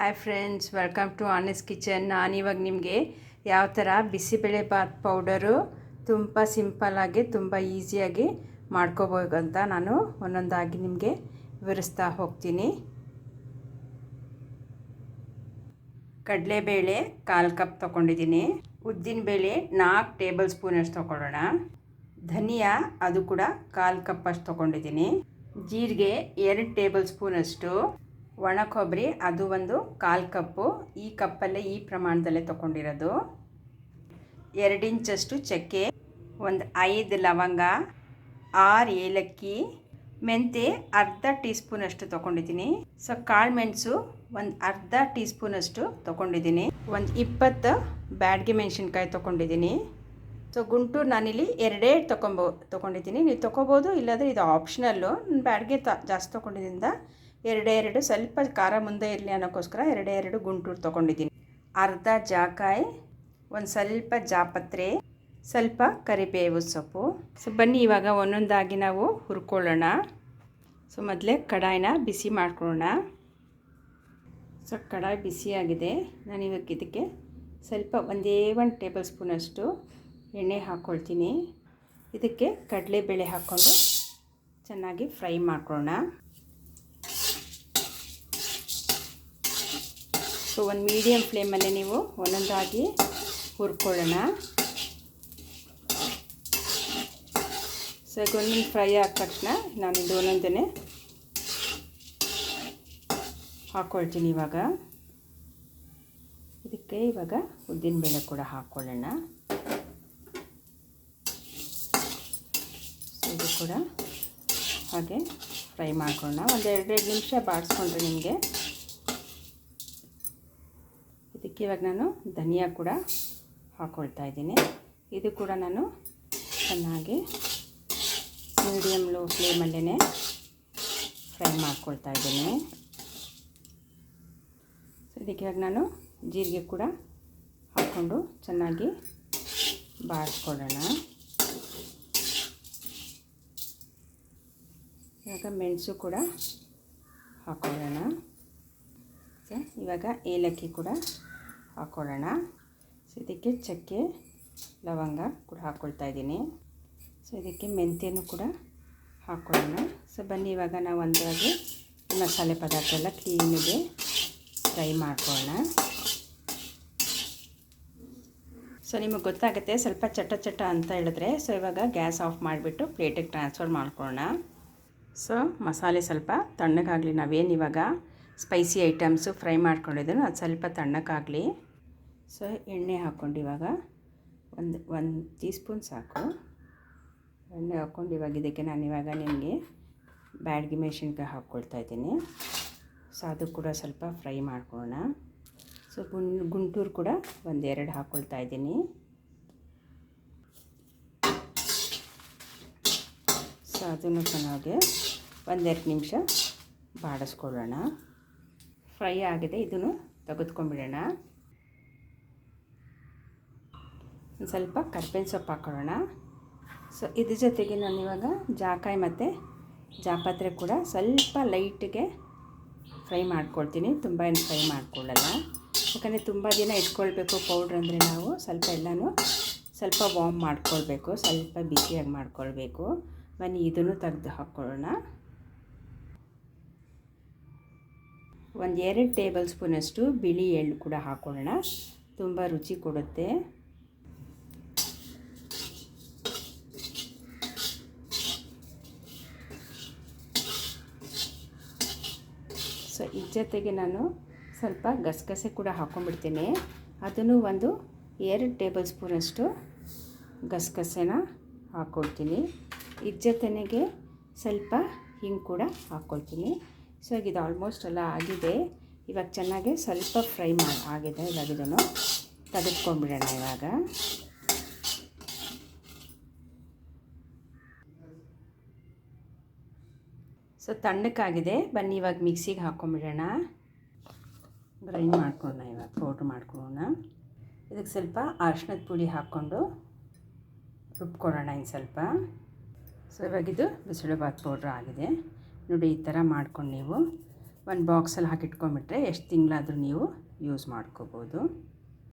Hi friends welcome to Anne's kitchen ನಾನಿವಾಗ ನಿಮಗೆ ಯಾವ ಥರ ಬಿಸಿಬೇಳೆ ಬಾತ್ ಪೌಡರು ತುಂಬ ಸಿಂಪಲ್ಲಾಗಿ ತುಂಬ ಈಸಿಯಾಗಿ ಮಾಡ್ಕೋಬೋದು ಅಂತ ನಾನು ಒಂದೊಂದಾಗಿ ನಿಮಗೆ ವಿವರಿಸ್ತಾ ಹೋಗ್ತೀನಿ. ಕಡಲೆಬೇಳೆ ಕಾಲು ಕಪ್ ತೊಗೊಂಡಿದ್ದೀನಿ. ಉದ್ದಿನಬೇಳೆ ನಾಲ್ಕು ಟೇಬಲ್ ಸ್ಪೂನಷ್ಟು ತೊಗೊಳ್ಳೋಣ. ಧನಿಯಾ, ಅದು ಕೂಡ ಕಾಲು ಕಪ್ಪಷ್ಟು ತೊಗೊಂಡಿದ್ದೀನಿ. ಜೀರಿಗೆ ಎರಡು ಟೇಬಲ್ ಸ್ಪೂನಷ್ಟು ಒಣ ಕೊಬ್ಬರಿ ಅದು ಒಂದು ಕಾಲು ಕಪ್ಪು. ಈ ಕಪ್ಪಲ್ಲೇ ಈ ಪ್ರಮಾಣದಲ್ಲೇ ತೊಗೊಂಡಿರೋದು. ಎರಡು ಇಂಚಷ್ಟು ಚಕ್ಕೆ, ಒಂದು ಐದು ಲವಂಗ, ಆರು ಏಲಕ್ಕಿ, ಮೆಂತೆ ಅರ್ಧ ಟೀ ಸ್ಪೂನಷ್ಟು ತೊಗೊಂಡಿದ್ದೀನಿ. ಸೊ, ಕಾಳು ಮೆಣಸು ಒಂದು ಅರ್ಧ ಟೀ ಸ್ಪೂನಷ್ಟು ತೊಗೊಂಡಿದ್ದೀನಿ. ಒಂದು ಇಪ್ಪತ್ತು ಬ್ಯಾಡ್ಗೆ ಮೆಣಸಿನ್ಕಾಯಿ ತೊಗೊಂಡಿದ್ದೀನಿ. ಸೊ ಗುಂಟೂರು ನಾನಿಲ್ಲಿ ಎರಡೇ ತೊಗೊಂಬೋ ತೊಗೊಂಡಿದ್ದೀನಿ ನೀವು ತೊಗೋಬೋದು ಇಲ್ಲಾಂದರೆ ಇದು ಆಪ್ಷನಲ್ಲು ನಾನು ಬ್ಯಾಡ್ಗೆ ತ, ಜಾಸ್ತಿ ತೊಗೊಂಡಿದ್ದರಿಂದ ಎರಡೇ ಎರಡು, ಸ್ವಲ್ಪ ಖಾರ ಮುಂದೆ ಇರಲಿ ಅನ್ನೋಕ್ಕೋಸ್ಕರ ಎರಡೇ ಎರಡು ಗುಂಟೂರು ತೊಗೊಂಡಿದ್ದೀನಿ ಅರ್ಧ ಜಾಕಾಯಿ, ಒಂದು ಸ್ವಲ್ಪ ಜಾಪತ್ರೆ, ಸ್ವಲ್ಪ ಕರಿಬೇವು ಸೊಪ್ಪು. ಸೊ ಬನ್ನಿ, ಇವಾಗ ಒಂದೊಂದಾಗಿ ನಾವು ಹುರ್ಕೊಳ್ಳೋಣ. ಸೊ ಮೊದಲೇ ಕಡಾಯಿನ ಬಿಸಿ ಮಾಡ್ಕೊಳ್ಳೋಣ. ಸೊ ಕಡಾಯಿ ಬಿಸಿಯಾಗಿದೆ. ನಾನು ಇವಾಗ ಇದಕ್ಕೆ ಸ್ವಲ್ಪ ಒಂದೇ ಒಂದು ಟೇಬಲ್ ಸ್ಪೂನಷ್ಟು ಎಣ್ಣೆ ಹಾಕ್ಕೊಳ್ತೀನಿ ಇದಕ್ಕೆ ಕಡಲೆಬೇಳೆ ಹಾಕ್ಕೊಂಡು ಚೆನ್ನಾಗಿ ಫ್ರೈ ಮಾಡ್ಕೊಳ್ಳೋಣ. ಸೊ ಒಂದು ಮೀಡಿಯಮ್ ಫ್ಲೇಮಲ್ಲಿ ನೀವು ಒಂದೊಂದಾಗಿ ಹುರ್ಕೊಳ್ಳೋಣ. ಸೊ ಒಂದೊಂದು ಫ್ರೈ ಆದ ತಕ್ಷಣ ನಾನು ಇದು ಒಂದೊಂದನ್ನೇ ಹಾಕ್ಕೊಳ್ತೀನಿ ಇವಾಗ. ಇದಕ್ಕೆ ಇವಾಗ ಉದ್ದಿನ ಬೇಳೆ ಕೂಡ ಹಾಕ್ಕೊಳ್ಳೋಣ. ಇದು ಕೂಡ ಹಾಗೆ ಫ್ರೈ ಮಾಡ್ಕೊಳ್ಳೋಣ. ಒಂದು ಎರಡೆರಡು ನಿಮಿಷ ಬಾಡಿಸ್ಕೊಂಡ್ರೆ ನಿಮಗೆ. ಇದಕ್ಕೆ ಇವಾಗ ನಾನು ಧನಿಯಾ ಕೂಡ ಹಾಕ್ಕೊಳ್ತಾ ಇದ್ದೀನಿ. ಇದು ಕೂಡ ನಾನು ಚೆನ್ನಾಗಿ ಮೀಡಿಯಮ್ ಲೋ ಫ್ಲೇಮಲ್ಲೇ ಫ್ರೈ ಮಾಡ್ಕೊಳ್ತಾ ಇದ್ದೀನಿ. ಸೊ ಇದಕ್ಕೆ ಇವಾಗ ನಾನು ಜೀರಿಗೆ ಕೂಡ ಹಾಕ್ಕೊಂಡು ಚೆನ್ನಾಗಿ ಬಾಡಿಸ್ಕೊಳ್ಳೋಣ ಇವಾಗ ಮೆಣಸು ಕೂಡ ಹಾಕ್ಕೊಳ್ಳೋಣ ಇವಾಗ ಏಲಕ್ಕಿ ಕೂಡ ಹಾಕ್ಕೊಳ್ಳೋಣ ಸೊ ಇದಕ್ಕೆ ಚಕ್ಕೆ, ಲವಂಗ ಕೂಡ ಹಾಕ್ಕೊಳ್ತಾ ಇದ್ದೀನಿ. ಸೊ ಇದಕ್ಕೆ ಮೆಂತ್ಯನೂ ಕೂಡ ಹಾಕ್ಕೊಳ್ಳೋಣ ಸೊ ಬನ್ನಿ, ಇವಾಗ ನಾವು ಒಂದಾಗಿ ಮಸಾಲೆ ಪದಾರ್ಥ ಎಲ್ಲ ಕ್ಲೀನಿಗೆ ಫ್ರೈ ಮಾಡ್ಕೊಳ್ಳೋಣ. ಸೊ ನಿಮಗೆ ಗೊತ್ತಾಗುತ್ತೆ ಸ್ವಲ್ಪ ಚಟ ಚಟ ಅಂತ ಹೇಳಿದ್ರೆ ಸೊ ಇವಾಗ ಗ್ಯಾಸ್ ಆಫ್ ಮಾಡಿಬಿಟ್ಟು ಪ್ಲೇಟಿಗೆ ಟ್ರಾನ್ಸ್ಫರ್ ಮಾಡ್ಕೊಳ್ಳೋಣ. ಸೊ, ಮಸಾಲೆ ಸ್ವಲ್ಪ ತಣ್ಣಗಾಗಲಿ. ನಾವೇನು ಇವಾಗ ಸ್ಪೈಸಿ ಐಟಮ್ಸು ಫ್ರೈ ಮಾಡ್ಕೊಂಡಿದ್ದೀನಿ ಅದು ಸ್ವಲ್ಪ ತಣ್ಣಕ್ಕಾಗಲಿ ಸೊ, ಎಣ್ಣೆ ಹಾಕ್ಕೊಂಡು ಇವಾಗ ಒಂದು ಒಂದು ಟೀ ಸ್ಪೂನ್ ಸಾಕು. ಎಣ್ಣೆ ಹಾಕ್ಕೊಂಡು ಇವಾಗ ಇದಕ್ಕೆ ನಾನು ಇವಾಗ ನಿಮಗೆ ಬ್ಯಾಡ್ಗೆ ಮೆಣಸಿನ್ಕಾಯಿ ಹಾಕ್ಕೊಳ್ತಾ ಇದ್ದೀನಿ. ಸೊ, ಅದು ಕೂಡ ಸ್ವಲ್ಪ ಫ್ರೈ ಮಾಡ್ಕೊಳ್ಳೋಣ. ಸೊ ಗುಂಟೂರು ಕೂಡ ಒಂದೆರಡು ಹಾಕ್ಕೊಳ್ತಾ ಇದ್ದೀನಿ. ಸೊ ಅದನ್ನು ಚೆನ್ನಾಗಿ ಒಂದೆರಡು ನಿಮಿಷ ಬಾಡಿಸ್ಕೊಳ್ಳೋಣ. ಫ್ರೈ ಆಗಿದೆ, ಇದನ್ನು ತೆಗೆದುಕೊಂಡ್ಬಿಡೋಣ. ಒಂದು ಸ್ವಲ್ಪ ಕರ್ಬೇವಿನ ಸೊಪ್ಪು ಹಾಕೊಳ್ಳೋಣ. ಸೊ, ಇದ್ರ ಜೊತೆಗೆ ನಾನು ಇವಾಗ ಜಾಕಾಯಿ ಮತ್ತು ಜಾಪತ್ರೆ ಕೂಡ ಸ್ವಲ್ಪ ಲೈಟಿಗೆ ಫ್ರೈ ಮಾಡ್ಕೊಳ್ತೀನಿ. ತುಂಬ ಏನು ಫ್ರೈ ಮಾಡ್ಕೊಳ್ಳಲ್ಲ. ಯಾಕಂದರೆ ತುಂಬ ದಿನ ಇಟ್ಕೊಳ್ಬೇಕು ಪೌಡ್ರ್ ಅಂದರೆ ನಾವು ಸ್ವಲ್ಪ ಎಲ್ಲನೂ ಸ್ವಲ್ಪ ವಾಮ್ ಮಾಡ್ಕೊಳ್ಬೇಕು, ಸ್ವಲ್ಪ ಬಿಸಿಯಾಗಿ ಮಾಡ್ಕೊಳ್ಬೇಕು. ಬನ್ನಿ, ಇದನ್ನು ತೆಗೆದು ಹಾಕ್ಕೊಳ್ಳೋಣ ಒಂದು ಎರಡು ಟೇಬಲ್ ಸ್ಪೂನಷ್ಟು ಬಿಳಿ ಎಳ್ಳು ಕೂಡ ಹಾಕ್ಕೊಳ್ಳೋಣ ತುಂಬ ರುಚಿ ಕೊಡುತ್ತೆ. ಸೊ ಇದ್ರ ಜೊತೆಗೆ ನಾನು ಸ್ವಲ್ಪ ಗಸಗಸೆ ಕೂಡ ಹಾಕ್ಕೊಂಡ್ಬಿಡ್ತೀನಿ ಅದನ್ನು ಒಂದು ಎರಡು ಟೇಬಲ್ ಸ್ಪೂನಷ್ಟು ಗಸಗಸೆನ ಹಾಕ್ಕೊಳ್ತೀನಿ ಇದ್ರ ಸ್ವಲ್ಪ ಹಿಂಗೆ ಕೂಡ ಹಾಕ್ಕೊಳ್ತೀನಿ ಸೊ, ಈಗ ಇದು ಆಲ್ಮೋಸ್ಟ್ ಎಲ್ಲ ಆಗಿದೆ. ಇವಾಗ ಚೆನ್ನಾಗಿ ಸ್ವಲ್ಪ ಫ್ರೈ ಮಾಡಿ ಆಗಿದೆ ಇವಾಗ ಇದನ್ನು ತೆಗೆದುಕೊಂಡ್ಬಿಡೋಣ ಇವಾಗ. ಸೊ, ತಣ್ಣಕ್ಕಾಗಿದೆ. ಬನ್ನಿ, ಇವಾಗ ಮಿಕ್ಸಿಗೆ ಹಾಕ್ಕೊಂಬಿಡೋಣ ಗ್ರೈಂಡ್ ಮಾಡ್ಕೊಳ್ಳೋಣ ಇವಾಗ, ಪೌಡ್ರ್ ಮಾಡ್ಕೊಳ್ಳೋಣ. ಇದಕ್ಕೆ ಸ್ವಲ್ಪ ಅರ್ಶಿನದ ಪುಡಿ ಹಾಕ್ಕೊಂಡು ರುಬ್ಕೊಳ್ಳೋಣ ಇನ್ನು ಸ್ವಲ್ಪ. ಸೊ ಇವಾಗಿದು ಬಿಸಿಬೇಳೆಬಾತ್ ಪೌಡ್ರ್ ಆಗಿದೆ. ನೋಡಿ, ಈ ಥರ ಮಾಡ್ಕೊಂಡು ನೀವು ಒಂದು ಬಾಕ್ಸಲ್ಲಿ ಹಾಕಿಟ್ಕೊಂಬಿಟ್ರೆ ಎಷ್ಟು ತಿಂಗಳಾದರೂ ನೀವು ಯೂಸ್ ಮಾಡ್ಕೋಬೋದು.